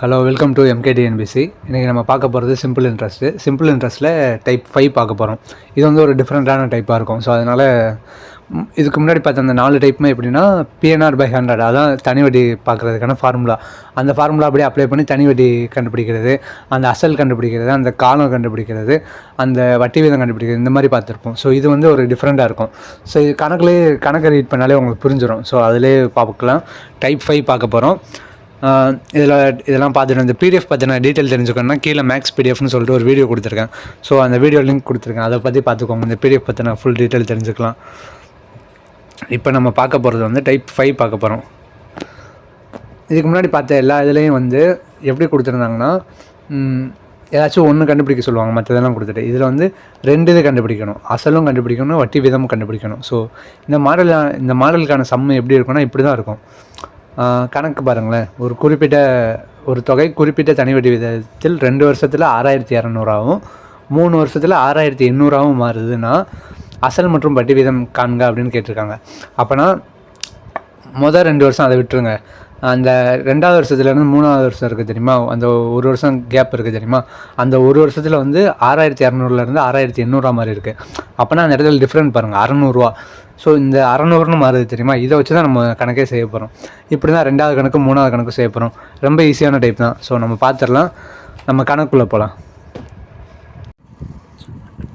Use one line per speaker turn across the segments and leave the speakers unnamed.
Hello welcome to எம்கேடிஎன்பிசி இன்றைக்கி நம்ம பார்க்க போகிறது சிம்பிள் இன்ட்ரெஸ்ட்டு சிம்பிள் இன்ட்ரெஸ்ட்டில் டைப் ஃபைவ் பார்க்க போகிறோம் இது வந்து ஒரு டிஃப்ரெண்ட்டான டைப்பாக இருக்கும். ஸோ அதனால் இதுக்கு முன்னாடி பார்த்த அந்த நாலு டைப்புமே எப்படின்னா பிஎன்ஆர் பை ஹண்ட்ரட் அதான் தனி வட்டி பார்க்குறதுக்கான ஃபார்முலா அந்த ஃபார்முலா அப்படியே அப்ளை பண்ணி தனி வட்டி கண்டுபிடிக்கிறது அந்த அசல் கண்டுபிடிக்கிறது அந்த காலம் கண்டுபிடிக்கிறது அந்த வட்டி வீதம் கண்டுபிடிக்கிறது இந்த மாதிரி பார்த்துருப்போம். ஸோ இது வந்து ஒரு டிஃப்ரெண்ட்டாக இருக்கும். ஸோ இது கணக்குலேயே கணக்கை ரீட் பண்ணாலே உங்களுக்கு புரிஞ்சிடும் ஸோ அதிலே பார்க்கலாம். டைப் ஃபைவ் பார்க்க போகிறோம் இதில் இதெல்லாம் பார்த்துட்டு இந்த பிடிஎஃப் பற்றின டீட்டெயில் தெரிஞ்சுக்கணும்னா கீழே மேக்ஸ் பிடிஎஃப்னு சொல்லிட்டு ஒரு வீடியோ கொடுத்துருக்கேன். ஸோ அந்த வீடியோ லிங்க் கொடுத்துருக்கேன். அதை பற்றி பார்த்துக்கோங்க. இந்த பிடிஎஃப் பற்றின ஃபுல் டீட்டெயில் தெரிஞ்சுக்கலாம். இப்போ நம்ம பார்க்க போகிறது வந்து டைப் ஃபைவ் பார்க்க போகிறோம் இதுக்கு முன்னாடி பார்த்த எல்லா இதுலேயும் வந்து எப்படி கொடுத்துருந்தாங்கன்னா ஏதாச்சும் ஒன்று கண்டுபிடிக்க சொல்லுவாங்க. மற்றதெல்லாம் கொடுத்துட்டு. இதில் வந்து ரெண்டு இது கண்டுபிடிக்கணும். அசலும் கண்டுபிடிக்கணும் வட்டி விதமும் கண்டுபிடிக்கணும். ஸோ இந்த மாடல் இந்த மாடலுக்கான சம்மு எப்படி இருக்கும்னா இப்படி தான் இருக்கும். கணக்கு பாருங்களேன். ஒரு குறிப்பிட்ட ஒரு தொகை குறிப்பிட்ட தனி வட்டி விதத்தில் ரெண்டு வருஷத்தில் ஆறாயிரத்தி இரநூறாவும் மூணு வருஷத்தில் ஆறாயிரத்தி எண்ணூறாவும் மாறுதுன்னா அசல் மற்றும் வட்டி வீதம் காண்க அப்படின்னு கேட்டிருக்காங்க. அப்போனா மொதல் ரெண்டு வருஷம் அதை விட்டுருங்க. அந்த ரெண்டாவது வருஷத்துலேருந்து மூணாவது வருஷம் இருக்குது தெரியுமா? அந்த ஒரு வருஷம் கேப் இருக்குது தெரியுமா? அந்த ஒரு வருஷத்தில் வந்து ஆறாயிரத்தி இரநூறுலேருந்து ஆறாயிரத்தி எண்ணூறுவா மாதிரி இருக்குது அப்போனா அந்த இடத்துல டிஃப்ரெண்ட் பாருங்கள் அறநூறுவா. ஸோ இந்த அறநூறுன்னு மாறுது தெரியுமா? இதை வச்சு தான் நம்ம கணக்கே செய்ய போகிறோம் இப்படி தான் ரெண்டாவது கணக்கு மூணாவது கணக்கு செய்ய போகிறோம் ரொம்ப ஈஸியான டைப் தான். ஸோ நம்ம பார்த்துடலாம் நம்ம கணக்குள்ளே போகலாம்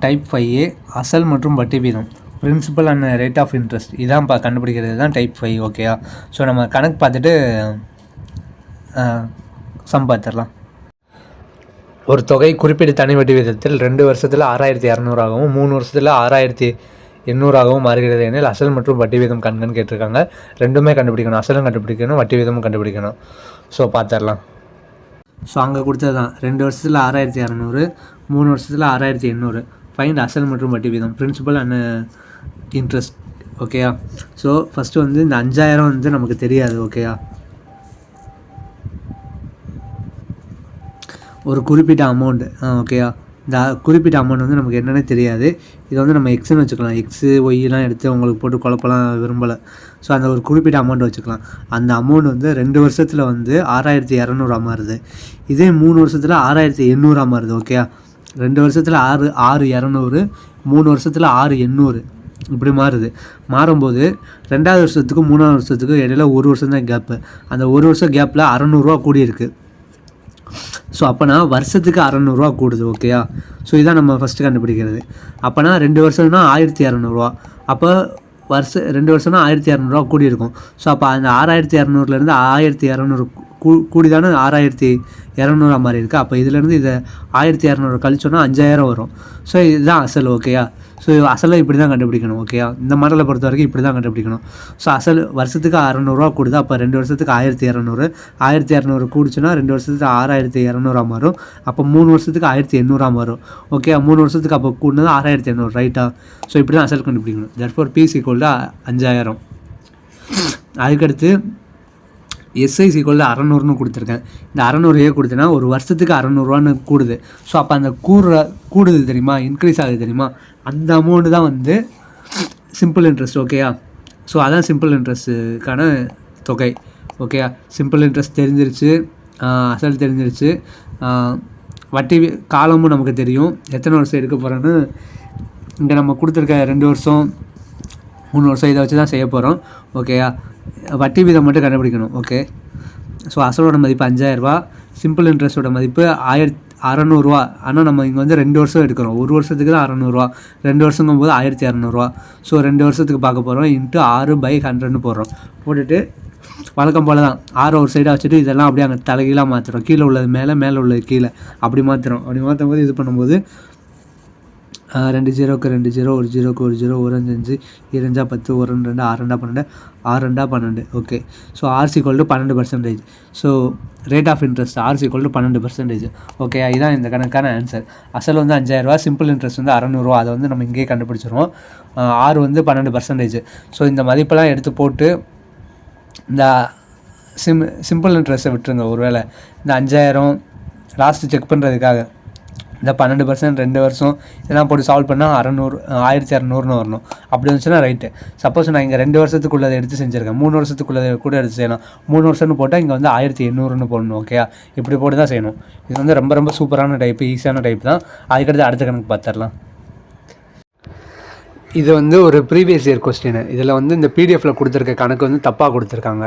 டைப் ஃபைவ் ஏ அசல் மற்றும் வட்டி வீதம் principal and rate of interest இதான் பா கண்டுபிடிக்கிறது. தான் டைப் ஃபைவ் ஓகேயா ஸோ நம்ம கணக்கு பார்த்துட்டு சம் பார்த்துடலாம். ஒரு தொகை குறிப்பிட்ட தனி வட்டி விதத்தில் ரெண்டு வருஷத்தில் ஆறாயிரத்தி இரநூறாகவும் மூணு வருஷத்தில் ஆறாயிரத்தி எண்ணூறாகவும் மாறுகிறது எனில் அசல் மற்றும் வட்டி வீதம் கண்கன்னு கேட்டிருக்காங்க. ரெண்டுமே கண்டுபிடிக்கணும். அசலும் கண்டுபிடிக்கணும் வட்டி வீதமும் கண்டுபிடிக்கணும். ஸோ பார்த்துடலாம். ஸோ அங்கே கொடுத்தது தான் ரெண்டு வருஷத்தில் ஆறாயிரத்தி இரநூறு மூணு வருஷத்தில் ஆறாயிரத்தி எண்ணூறு. ஃபைண்ட் அசல் மற்றும் வட்டி வீதம் பிரின்சிபல் அண்ட் இன்ட்ரெஸ்ட் ஓகேயா ஸோ ஃபஸ்ட்டு வந்து இந்த அஞ்சாயிரம் வந்து நமக்கு தெரியாது ஓகேயா ஒரு குறிப்பிட்ட அமௌண்ட் ஓகேயா இந்த குறிப்பிட்ட அமௌண்ட் வந்து நமக்கு என்னன்னே தெரியாது. இதை வந்து நம்ம எக்ஸ்னு வச்சுக்கலாம். எக்ஸு ஒய்லாம் எடுத்து உங்களுக்கு போட்டு குழப்பலாம் விரும்பலை. ஸோ அந்த ஒரு குறிப்பிட்ட அமௌண்ட் வச்சுக்கலாம். அந்த அமௌண்ட் வந்து ரெண்டு வருஷத்தில் வந்து ஆறாயிரத்தி இரநூறா மாறுது. இதே மூணு வருஷத்தில் ஆறாயிரத்தி எண்ணூறா மாறுது ஓகேயா ரெண்டு வருஷத்தில் ஆறு ஆறு இரநூறு மூணு வருஷத்தில் ஆறு எண்ணூறு. இப்படி மாறுது. மாறும்போது ரெண்டாவது வருஷத்துக்கும் மூணாவது வருஷத்துக்கும் இடையில ஒரு வருஷம் தான் கேப்பு அந்த ஒரு வருஷம் கேப்பில் அறநூறுவா கூடியிருக்கு. ஸோ அப்போனா வருஷத்துக்கு அறநூறுவா கூடுது ஓகேயா ஸோ இதான் நம்ம ஃபஸ்ட்டு கண்டுபிடிக்கிறது. அப்போனா ரெண்டு வருஷம்னா ஆயிரத்தி இரநூறுவா அப்போ வருஷம் ரெண்டு வருஷம்னா ஆயிரத்தி இரநூறுவா கூடி இருக்கும் ஸோ அப்போ அந்த ஆறாயிரத்தி இரநூறுலேருந்து ஆயிரத்தி இரநூறு கூ கூடிதானே ஆறாயிரத்தி இரநூறா மாதிரி இருக்குது அப்போ இதுலேருந்து இதை ஆயிரத்தி இரநூறு கழிச்சோன்னா அஞ்சாயிரம் வரும். ஸோ இதுதான் அசல் ஓகேயா ஸோ அசலை இப்படி தான் கண்டுபிடிக்கணும் ஓகேயா இந்த மாடலை பொறுத்த வரைக்கும் இப்படி தான் கண்டுபிடிக்கணும். ஸோ அசல் வருஷத்துக்கு அறநூறுவா கூடுது? அப்போ ரெண்டு வருஷத்துக்கு ஆயிரத்தி இரநூறு. ஆயிரத்தி இரநூறு கூடுச்சுன்னா ரெண்டு வருஷத்துக்கு ஆறாயிரத்தி இரநூறா மாறும். அப்போ மூணு வருஷத்துக்கு ஆயிரத்தி எண்ணூறா மாறும். ஓகே மூணு வருஷத்துக்கு அப்போ கூடுனது ஆறாயிரத்தி எண்ணூறு ரைட்டா ஸோ இப்படி தான் அசல் கண்டுபிடிக்கணும். தர்ஃபோர் பிசி கோல்டு அஞ்சாயிரம். அதுக்கடுத்து எஸ்ஐ சீக்குவல் அறநூறுனு கொடுத்துருக்கேன். இந்த அறநூறு ஏ கொடுத்தேன்னா ஒரு வருஷத்துக்கு அறநூறுவான்னு கூடுது. ஸோ அப்போ அந்த கூடுற கூடுது தெரியுமா? இன்க்ரீஸ் ஆகுது தெரியுமா? அந்த அமௌண்ட்டு தான் வந்து சிம்பிள் இன்ட்ரெஸ்ட் ஓகேயா ஸோ அதான் சிம்பிள் இன்ட்ரெஸ்ட்டுக்கான தொகை ஓகேயா சிம்பிள் இன்ட்ரெஸ்ட் தெரிஞ்சிருச்சு அசல் தெரிஞ்சிருச்சு. வட்டி காலமும் நமக்கு தெரியும். எத்தனை வருஷம் எடுக்க போகிறோன்னு இங்கே நம்ம கொடுத்துருக்க ரெண்டு வருஷம் மூணு வருஷம் இதை வச்சு தான் செய்ய போகிறோம் ஓகேயா வட்டி வீதம் மட்டும் கண்டுபிடிக்கணும் ஓகே ஸோ அசலோட மதிப்பு அஞ்சாயிரரூபா சிம்பிள் இன்ட்ரெஸ்ட்டோட மதிப்பு ஆயிரத்தி அறநூறுவா. ஆனால் நம்ம இங்கே வந்து ரெண்டு வருஷம் எடுக்கிறோம். ஒரு வருஷத்துக்கு தான் அறநூறுவா. ரெண்டு வருஷங்கும் போது ஆயிரத்தி இரநூறுவா ஸோ ரெண்டு வருஷத்துக்கு பார்க்க போகிறோம் இன்ட்டு ஆறு பை ஹண்ட்ரட்னு போடுறோம். போட்டுட்டு வழக்கம் போல் தான். ஆறு ஒரு சைடாக வச்சுட்டு இதெல்லாம் அப்படியே அங்கே தலைகீழாக மாற்றுறோம் கீழே உள்ளது மேலே மேலே உள்ளது கீழே. அப்படி மாற்றுறோம் அப்படி மாற்றும் போது இது பண்ணும்போது ரெண்டு ஜீரோக்கு ரெண்டு ஜீரோ ஒரு ஜீரோக்கு ஒரு ஜீரோ ஒரு அஞ்சு அஞ்சு இரஞ்சா பத்து ஒரு ரெண்டு ரெண்டு ஆறு ரெண்டா பன்னெண்டு ஆறு ரெண்டா பன்னெண்டு. ஓகே ஸோ ஆர்சி கொல்டு பன்னெண்டு percentage so rate of interest RC கொல்டு பன்னெண்டு பர்சன்டேஜ் ஓகே இதுதான் இந்த கணக்கான ஆன்சர் அசல் வந்து அஞ்சாயிரரூவா சிம்பிள் இன்ட்ரெஸ்ட் வந்து அறநூறுவா அதை வந்து நம்ம இங்கேயே கண்டுபிடிச்சிருவோம். ஆறு வந்து பன்னெண்டு பர்சன்டேஜ் ஸோ இந்த மதிப்பெல்லாம் எடுத்து போட்டு இந்த சிம் சிம்பிள் இன்ட்ரெஸ்ட்டை விட்டுருங்க. ஒருவேளை இந்த அஞ்சாயிரம் லாஸ்ட்டு செக் பண்ணுறதுக்காக இந்த பன்னெண்டு பர்சன்ட் ரெண்டு வருஷம் இதெல்லாம் போட்டு சால்வ் பண்ணால் அறநூறு ஆயிரத்தி இரநூறுன்னு வரணும். அப்படி வந்துச்சுன்னா ரைட்டு சப்போஸ் நான் இங்கே ரெண்டு வருஷத்துக்குள்ளதை எடுத்து செஞ்சுருக்கேன். மூணு வருஷத்துக்குள்ளதை கூட எடுத்து செய்யணும் மூணு வருஷம்னு போட்டால் இங்கே வந்து ஆயிரத்தி எண்ணூறுன்னு போடணும் ஓகேயா இப்படி போட்டு தான் செய்யணும். இது வந்து ரொம்ப ரொம்ப சூப்பரான டைப் ஈஸியான டைப் தான். அதுக்கடுத்து அடுத்த கணக்கு பார்த்துடலாம் இது வந்து ஒரு ப்ரீவியஸ் இயர் கொஸ்டின் இதில் வந்து இந்த பிடிஎஃப்பில் கொடுத்துருக்க கணக்கு வந்து தப்பாக கொடுத்துருக்காங்க.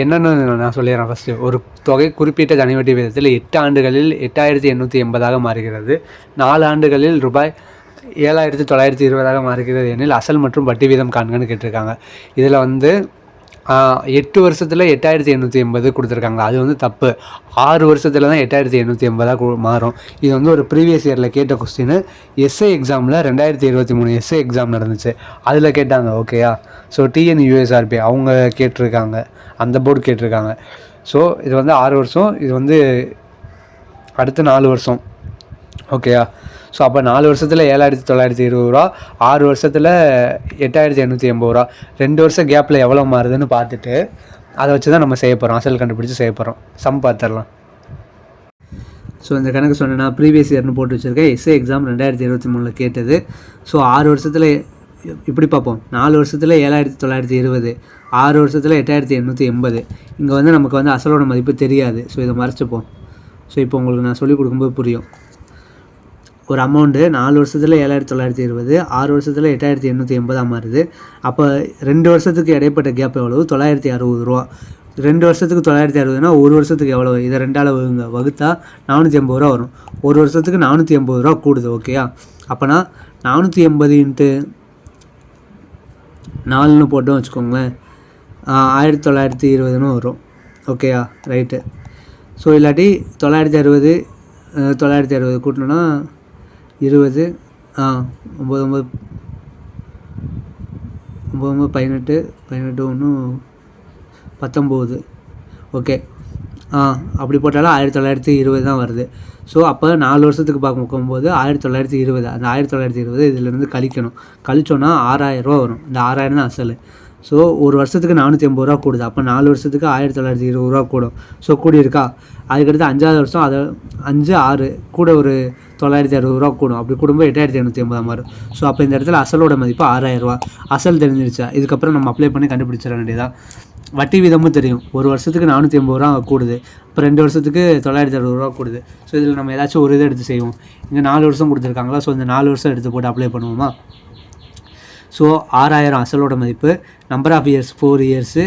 என்னென்னு நான் சொல்லிடுறேன் ஃபஸ்ட்டு ஒரு தொகை குறிப்பிட்ட தனிவட்டி விதத்தில் எட்டு ஆண்டுகளில் எட்டாயிரத்தி எண்ணூற்றி எண்பதாக மாறுகிறது. நாலு ஆண்டுகளில் ரூபாய் ஏழாயிரத்தி தொள்ளாயிரத்தி இருபதாக மாறுகிறது எனில் அசல் மற்றும் வட்டி வீதம் காண்கன்னு கேட்டிருக்காங்க. இதில் வந்து எட்டு வருஷத்தில் எட்டாயிரத்தி எண்ணூற்றி எண்பது கொடுத்துருக்காங்க. அது வந்து தப்பு. ஆறு வருஷத்தில் தான் எட்டாயிரத்தி எண்ணூற்றி எண்பதாக மாறும். இது வந்து ஒரு ப்ரீவியஸ் இயரில் கேட்ட கொஸ்டின் எஸ்ஐ எக்ஸாமில் ரெண்டாயிரத்தி இருபத்தி மூணு எஸ்ஐ எக்ஸாம் நடந்துச்சு. அதில் கேட்டாங்க ஓகேயா ஸோ டிஎன் யூஎஸ்ஆர்பி அவங்க கேட்டிருக்காங்க. அந்த போர்டு கேட்டிருக்காங்க. ஸோ இது வந்து ஆறு வருஷம் இது வந்து அடுத்த நாலு வருஷம். ஓகேயா ஸோ அப்போ நாலு வருஷத்தில் ஏழாயிரத்தி தொள்ளாயிரத்தி இருபது ரூபா ஆறு வருஷத்தில் எட்டாயிரத்தி எண்ணூற்றி எண்பது ரூபா. ரெண்டு வருஷம் கேப்பில் எவ்வளோ மாறுதுன்னு பார்த்துட்டு அதை வச்சு தான் நம்ம செய்ய போகிறோம் அசல் கண்டுபிடிச்சி செய்ய போகிறோம் சம் பார்த்துடலாம் ஸோ இந்த கணக்கு சொன்னேன்னா ப்ரீவியஸ் இயர்னு போட்டு வச்சுருக்கேன். எஸ்ஏ எக்ஸாம் ரெண்டாயிரத்தி இருபத்தி மூணில் கேட்டது. ஸோ ஆறு வருஷத்தில் இப்படி பார்ப்போம். நாலு வருஷத்தில் ஏழாயிரத்தி தொள்ளாயிரத்தி இருபது ஆறு வருஷத்தில் எட்டாயிரத்தி எண்ணூற்றி எண்பது. இங்கே வந்து நமக்கு வந்து அசலோட மதிப்பு தெரியாது. ஸோ இதை மறைச்சிப்போம். ஸோ இப்போ உங்களுக்கு நான் சொல்லிக் கொடுக்கும்போது புரியும். ஒரு அமௌண்ட்டு நாலு வருஷத்தில் ஏழாயிரத்தி தொள்ளாயிரத்தி இருபது ஆறு வருஷத்தில் எட்டாயிரத்தி எண்ணூற்றி எண்பதாக மாறுது. அப்போ ரெண்டு வருஷத்துக்கு இடைப்பட்ட கேப் எவ்வளவு? தொள்ளாயிரத்தி அறுபது ரூபா. ரெண்டு வருஷத்துக்கு தொள்ளாயிரத்தி அறுபதுனா ஒரு வருஷத்துக்கு எவ்வளோ இதை ரெண்டால் வகுங்க. வகுத்தா நானூற்றி எண்பது ரூபா வரும். ஒரு வருஷத்துக்கு நானூற்றி எண்பது ரூபா கூடுது ஓகேயா அப்போனா நானூற்றி எண்பது இன்ட்டு நாலுன்னு போட்டோம் வச்சுக்கோங்களேன். ஆயிரத்தி தொள்ளாயிரத்தி இருபதுன்னு வரும். ஓகேயா ரைட்டு ஸோ இல்லாட்டி தொள்ளாயிரத்தி அறுபது தொள்ளாயிரத்தி அறுபது கூட்டினோன்னா இருபது ஆ ஒம்பது ஒம்பது ஒம்பது ஒம்பது பதினெட்டு பதினெட்டு ஒன்று பத்தொம்போது. ஓகே. ஆ அப்படி போட்டாலும் ஆயிரத்தி தொள்ளாயிரத்தி இருபது தான் வருது. ஸோ அப்போ நாலு வருஷத்துக்கு பார்க்கும்போது ஆயிரத்தி தொள்ளாயிரத்தி இருபது. அந்த ஆயிரத்தி தொள்ளாயிரத்தி இருபது இதிலேருந்து கழிக்கணும். கழிச்சோன்னா ஆறாயிரம் ரூபா வரும். இந்த ஆறாயிரம் தான் அசல். ஸோ ஒரு வருஷத்துக்கு நானூற்றி ஐம்பது ரூபா கூடுது. அப்போ நாலு வருஷத்துக்கு ஆயிரத்தி தொள்ளாயிரத்தி இருபது ரூபா கூடும். ஸோ கூடி இருக்கா அதுக்கடுத்து அஞ்சாவது வருஷம் அதை அஞ்சு ஆறு கூட ஒரு தொள்ளாயிரத்தி அறுபது ரூபா கூடும். அப்படி கூடும்போது எட்டாயிரத்தி எண்ணூற்றி ஐம்பதாக மாறும் ஸோ அப்போ இந்த இடத்துல அசலோட மதிப்பு ஆறாயிரம் அசல் தெரிஞ்சிருச்சா? இதுக்கப்புறம் நம்ம அப்ளை பண்ணி கண்டுபிடிச்சிட வேண்டியதான் வட்டி வீதமும் தெரியும். ஒரு வருஷத்துக்கு நானூற்றி ஐம்பது ரூபா கூடுது. இப்போ ரெண்டு வருஷத்துக்கு தொள்ளாயிரத்தி அறுபது ரூபா கூடுது. ஸோ இதில் நம்ம ஏதாச்சும் ஒரு இதை எடுத்து செய்வோம். இங்கே நாலு வருஷம் கொடுத்துருக்காங்களா? ஸோ இந்த நாலு வருஷம் எடுத்து போட்டு அப்ளை பண்ணுவோமா? ஸோ ஆறாயிரம் அசலோட மதிப்பு number of years four years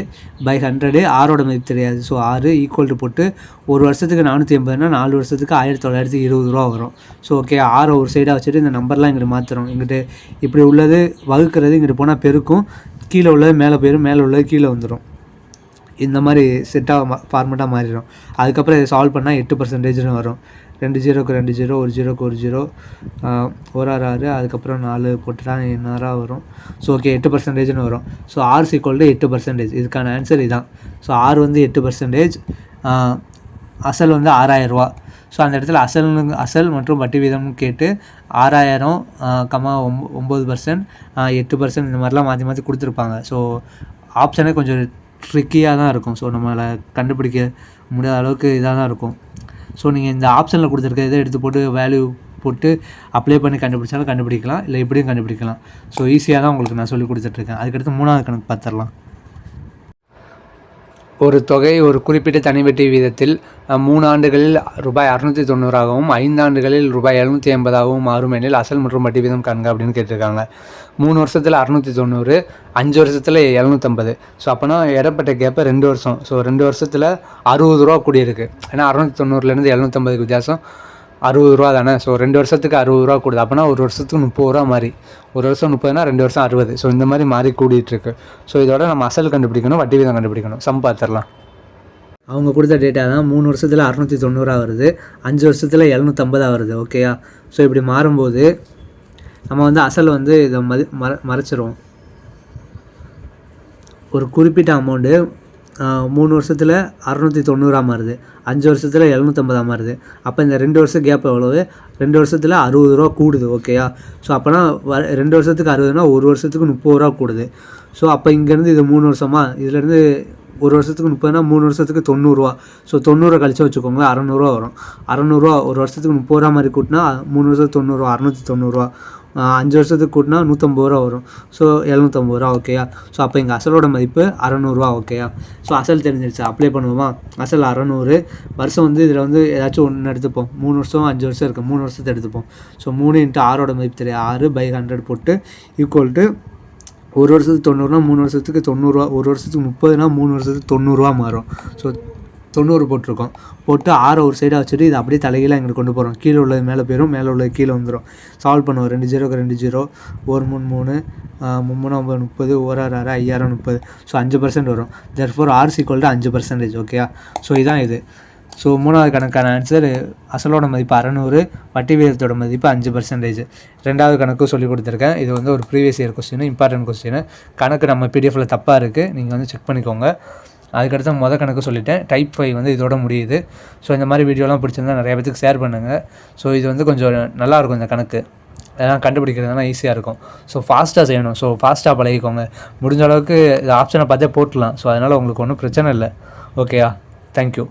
by hundred ஆறோட மதிப்பு தெரியாது. ஸோ ஆறு ஈக்குவல் டு போட்டு ஒரு வருஷத்துக்கு நானூற்றி எண்பதுனா நாலு வருஷத்துக்கு ஆயிரத்தி தொள்ளாயிரத்தி இருபது ரூபா வரும். ஸோ ஓகே ஆறை ஒரு சைடாக வச்சுட்டு இந்த நம்பர்லாம் இங்கிட்டு மாற்றுறோம் இங்கிட்டு இப்படி உள்ளது வகுக்கிறது இங்கிட்டு போனால் பெருக்கும். கீழே உள்ளது மேலே போயிடும் மேலே உள்ளது கீழே வந்துடும் இந்த மாதிரி செட்டாக ஃபார்மெட்டாக மாறிடும். அதுக்கப்புறம் இதை சால்வ் பண்ணால் எட்டு பர்சன்டேஜ்னு வரும். ரெண்டு ஜீரோக்கு ரெண்டு ஜீரோ ஒரு ஜீரோக்கு ஒரு ஜீரோ ஒரு ஆறு ஆறு அதுக்கப்புறம் நாலு போட்டுட்டா என்னாராக வரும். ஸோ ஓகே எட்டு பர்சன்டேஜ்னு வரும். ஸோ ஆர் சீக்வல்டு எட்டு பர்சன்டேஜ் இதுக்கான ஆன்சர் இதான். ஸோ ஆர் வந்து எட்டு பர்சன்டேஜ் அசல் வந்து ஆறாயிரரூவா ஸோ அந்த இடத்துல அசல் அசல் மற்றும் வட்டி வீதம்னு கேட்டு ஆறாயிரம் கமா ஒம்பது பர்சன்ட் எட்டு பர்சன்ட் இந்த மாதிரிலாம் மாற்றி மாற்றி கொடுத்துருப்பாங்க. ஸோ ஆப்ஷனே கொஞ்சம் ட்ரிக்கியாக தான் இருக்கும். ஸோ நம்மளை கண்டுபிடிக்க முடியாத அளவுக்கு இதாக தான் இருக்கும். ஸோ நீங்கள் இந்த ஆப்ஷனில் கொடுத்துருக்க இதை எடுத்து போட்டு வேல்யூ போட்டு அப்ளை பண்ணி கண்டுபிடிச்சாலும் கண்டுபிடிக்கலாம். இல்லை இப்படியும் கண்டுபிடிக்கலாம். ஸோ ஈஸியாக தான் உங்களுக்கு நான் சொல்லி கொடுத்துட்ருக்கேன் அதுக்கடுத்து மூணாவது கணக்கு பார்த்துடலாம். ஒரு தொகை ஒரு குறிப்பிட்ட தனிவட்டி வீதத்தில் மூணு ஆண்டுகளில் ரூபாய் அறுநூற்றி தொண்ணூறாகவும் ஐந்து ஆண்டுகளில் ரூபாய் எழுநூற்றி ஐம்பதாகவும் மாறும் எனில் அசல் மற்றும் வட்டி வீதம் காண்க அப்படின்னு கேட்டிருக்காங்க. மூணு வருஷத்தில் அறுநூற்றி தொண்ணூறு அஞ்சு வருஷத்தில் எழுநூற்றம்பது ஸோ அப்போனா இடப்பட்ட கேப்பை ரெண்டு வருஷம். ஸோ ரெண்டு வருஷத்தில் அறுபது ரூபா கூடியிருக்கு. ஏன்னா அறுநூற்றி தொண்ணூறுலேருந்து எழுநூற்றம்பதுக்கு வித்தியாசம். அறுபது ரூபா தானே? ஸோ ரெண்டு வருஷத்துக்கு அறுபது ரூபா கூடுது. அப்போனா ஒரு வருஷத்துக்கு முப்பது ரூபா மாதிரி ஒரு வருஷம் முப்பதுனா ரெண்டு வருஷம் அறுபது. ஸோ இந்த மாதிரி மாறி கூடிட்டுருக்கு. ஸோ இதோட நம்ம அசல் கண்டுபிடிக்கணும் வட்டி வீதம் கண்டுபிடிக்கணும். சம் பார்த்துடலாம் அவங்க கொடுத்த டேட்டா தான் மூணு வருஷத்தில் அறுநூற்றி தொண்ணூறாக வருது. அஞ்சு வருஷத்தில் எழுநூற்றம்பதாக வருது. ஓகேயா ஸோ இப்படி மாறும்போது நம்ம வந்து அசல் வந்து இதை மதி மற மறைச்சிரும் ஒரு குறிப்பிட்ட அமௌண்ட்டு மூணு வருஷத்தில் அறநூற்றி தொண்ணூறாக மாறுது. அஞ்சு வருஷத்தில் எழுநூற்றம்பதாக மாறுது. அப்போ இந்த ரெண்டு வருஷம் கேப் எவ்வளவு? ரெண்டு வருஷத்தில் அறுபது ரூபா கூடுது ஓகேயா ஸோ அப்போனா வ ரெண்டு வருஷத்துக்கு அறுபதுனா ஒரு வருஷத்துக்கு முப்பது ரூபா கூடுது. ஸோ அப்போ இங்கேருந்து இது மூணு வருஷமா? இதுலேருந்து ஒரு வருஷத்துக்கு முப்பதுனா மூணு வருஷத்துக்கு தொண்ணூறுரூவா ஸோ தொண்ணூறு கழிச்சு வச்சுக்கோங்களேன் அறநூறுவா வரும். அறநூறுவா ஒரு வருஷத்துக்கு முப்பது ரூபா மாதிரி கூட்டினா மூணு வருஷத்துக்கு தொண்ணூறுரூவா அறநூற்றி தொண்ணூறுரூவா அஞ்சு வருஷத்துக்கு கூட்டினா நூற்றம்பது ரூபா வரும். ஸோ எழுநூற்றம்பது ரூபா ஓகேயா ஸோ அப்போ எங்கள் அசலோட மதிப்பு அறநூறுவா ஓகேயா ஸோ அசல் தெரிஞ்சிருச்சு. அப்ளை பண்ணுவோமா? அசல் அறநூறு. வருஷம் வந்து இதில் வந்து ஏதாச்சும் ஒன்று எடுத்துப்போம். மூணு வருஷம் அஞ்சு வருஷம் இருக்குது மூணு வருஷத்தை எடுத்துப்போம். ஸோ மூணு இன்ட்டு ஆறோட மதிப்பு தெரியும் ஆறு பை ஹண்ட்ரட் போட்டு ஈக்குவல் டு ஒரு வருஷத்துக்கு தொண்ணூறுனா மூணு வருஷத்துக்கு தொண்ணூறுரூவா ஒரு வருஷத்துக்கு முப்பதுனா மூணு வருஷத்துக்கு தொண்ணூறுரூவா மாறும். ஸோ தொண்ணூறு போட்டிருக்கோம். போட்டு ஆறை ஒரு சைடாக வச்சுட்டு இது அப்படியே தலைகீழ எங்களுக்கு கொண்டு போகிறோம் கீழே உள்ளது மேலே போயிடும் மேலே உள்ளது கீழே வந்துடும் சால்வ் பண்ணுவோம். ரெண்டு ஜீரோக்கு ரெண்டு ஜீரோ ஒரு மூணு மூணு மும்மூணு ஒம்பது முப்பது ஒரு ஆறு ஆறு ஐயாயிரம் முப்பது. ஸோ அஞ்சு பர்சன்ட் வரும். தெர்ஃபோர் ஆர் சீக்வல்டு அஞ்சு பர்சன்டேஜ் ஓகேயா ஸோ இதான் இது. ஸோ மூணாவது கணக்கான ஆன்சர் அசலோட மதிப்பு அறநூறு வட்டி விகிதத்தோட மதிப்பு அஞ்சு பர்சன்டேஜ் ரெண்டாவது கணக்கு சொல்லி கொடுத்துருக்கேன். இது வந்து ஒரு previous year question important question கணக்கு நம்ம பிடிஎஃபில் தப்பாக இருக்குது நீங்கள் வந்து செக் பண்ணிக்கோங்க. அதுக்கடுத்து மொதல் கணக்கு சொல்லிட்டேன். டைப் ஃபைவ் வந்து இதோட முடியுது. ஸோ இந்த மாதிரி வீடியோலாம் பிடிச்சிருந்தா நிறைய பேத்துக்கு ஷேர் பண்ணுங்கள் ஸோ இது வந்து கொஞ்சம் நல்லாயிருக்கும் இந்த கணக்கு. அதெல்லாம் கண்டுபிடிக்கிறதுனா ஈஸியாக இருக்கும். ஸோ ஃபாஸ்ட்டாக செய்யணும். ஸோ ஃபாஸ்ட்டாக பழகிக்கோங்க. முடிஞ்ச அளவுக்கு இது ஆப்ஷனை பார்த்தே போட்டுடலாம். ஸோ அதனால் உங்களுக்கு ஒன்றும் பிரச்சனை இல்லை. ஓகேயா தேங்க்யூ